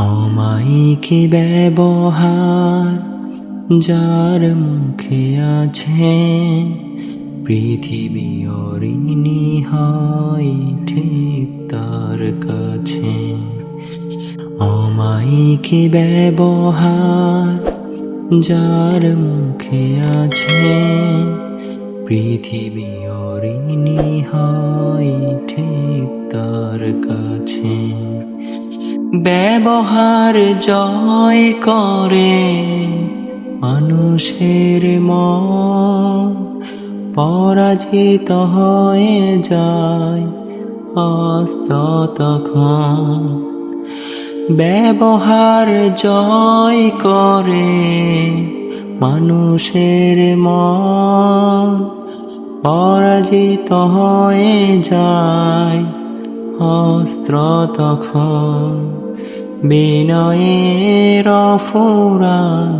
অমাইকে ব্যবহার যার মুখে আছে পৃথিবী অরিণী হয় ঠিক তার কাছে। অমাইকে ব্যবহার যার মুখে আছে পৃথিবী অরিণী হয় ঠিক তার কাছে। ব্যবহার জয় করে মানুষের মন পরাজিত হয়ে যায় অস্ত তখন। ব্যবহার জয় করে মানুষের মন পরাজিত হয়ে যায় অস্ত্র তখন বিনয়ের ফুরান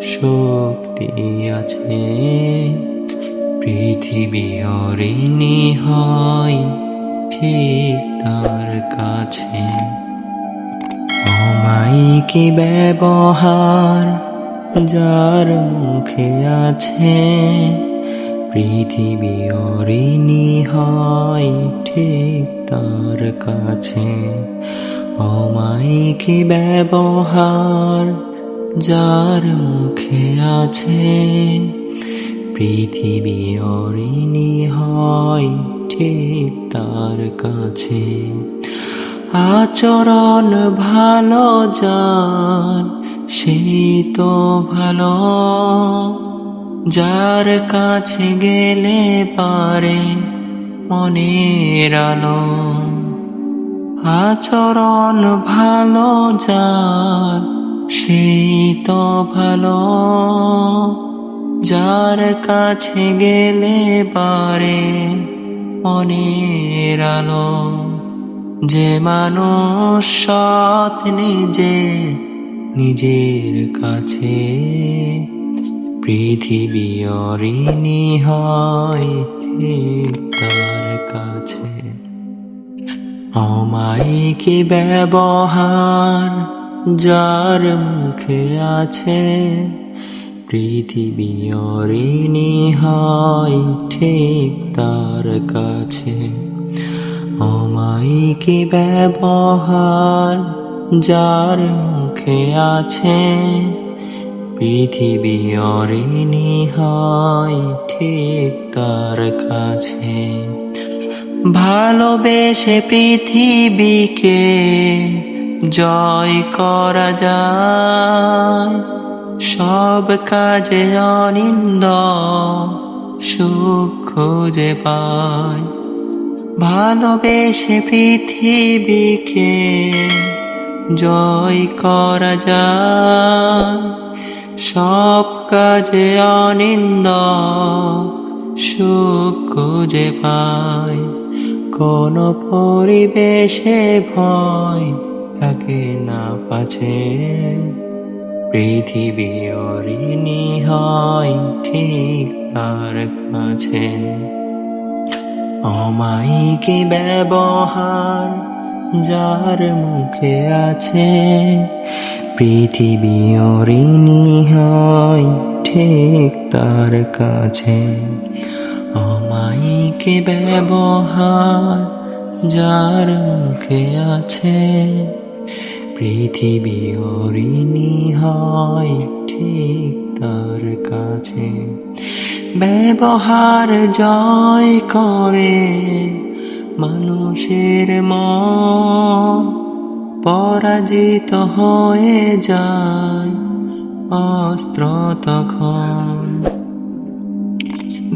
শক্তি আছে। পৃথিবী অরিণী হয় ঠিক তার কাছে। অমাইকি ব্যবহার যার মুখে আছে। পৃথিবী অরিণী হয় ঠিক তার কাছে। অমাইকি ব্যবহার যার মুখে আছে। পৃথিবী অরিণী হয় ঠিক তার কাছে। আচরণ ভালো যার সেই তো ভালো। যার কাছে গেলে পারে মনের আলো। আচরণ ভালো যার সেই তো ভালো। যার কাছে গেলে পারে মনের আলো। যে মানুষ সৎ নিজে, নিজের কাছে পৃথিবী অরিণী হয় তার। কাছে। অমাইকে ব্যবহার যার মুখে আছে? পৃথিবী অরিণী হয় ঠিক তার কাছে। অমাইকে ব্যবহার যার মুখে আছে? পৃথিবী অরিণী হয় ঠিক তার কাছে। ভালোবেসে পৃথিবীকে জয় করা যায়। সব কাজে অনিন্দ, সুখ খুঁজে পায়। ভালোবেসে পৃথিবীকে জয় করা যায়। সব কাজে অনিন্দ, সুখ খুঁজে পায়। কোন পরিবেশে ভয় থাকে না পাছে। পৃথিবী অরিণী হয় ঠিক তার কাছে। অমাইকে ব্যবহার যার মুখে আছে। পৃথিবী অরিণী হয় ঠিক তার কাছে। অমাইকে ব্যবহার যার মুখে আছে, পৃথিবী অরিণী হয় ঠিক তার কাছে। ব্যবহার জয় করে মানুষের মন, পরাজিত হয়ে যায় অস্ত্র তখন।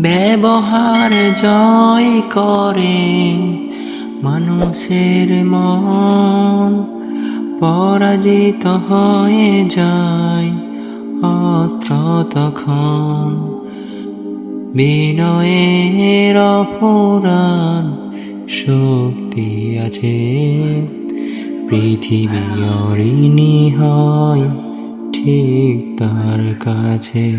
ব্যবহার জয় করে মানুষের মন। পরাজিত হয়ে যায় অস্ত্র তখন। বিনয়ের ফুরান শক্তি আছে। পৃথিবী অরিণী হয় ঠিক তার কাছে।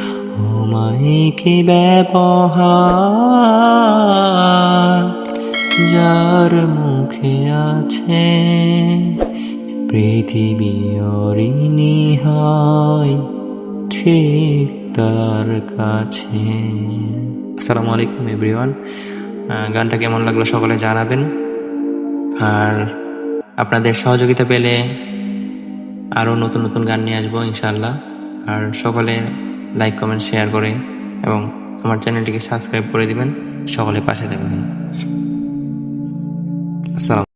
অমায়িক ব্যবহার? যার মুখে আছে পৃথিবী অরিণী হয়, ঠিক তার কাছে। আসসালামু আলাইকুম, এভরিওয়ান। গানটা কেমন লাগল সকলে জানাবেন। আর আপনাদের সহযোগিতা পেলে আরও নতুন নতুন গান নিয়ে আসব ইনশাল্লাহ আর সকলে লাইক কমেন্ট শেয়ার করে এবং আমার চ্যানেলটিকে সাবস্ক্রাইব করে দিবেন। সকলে পাশে থাকবেন। আসসালাম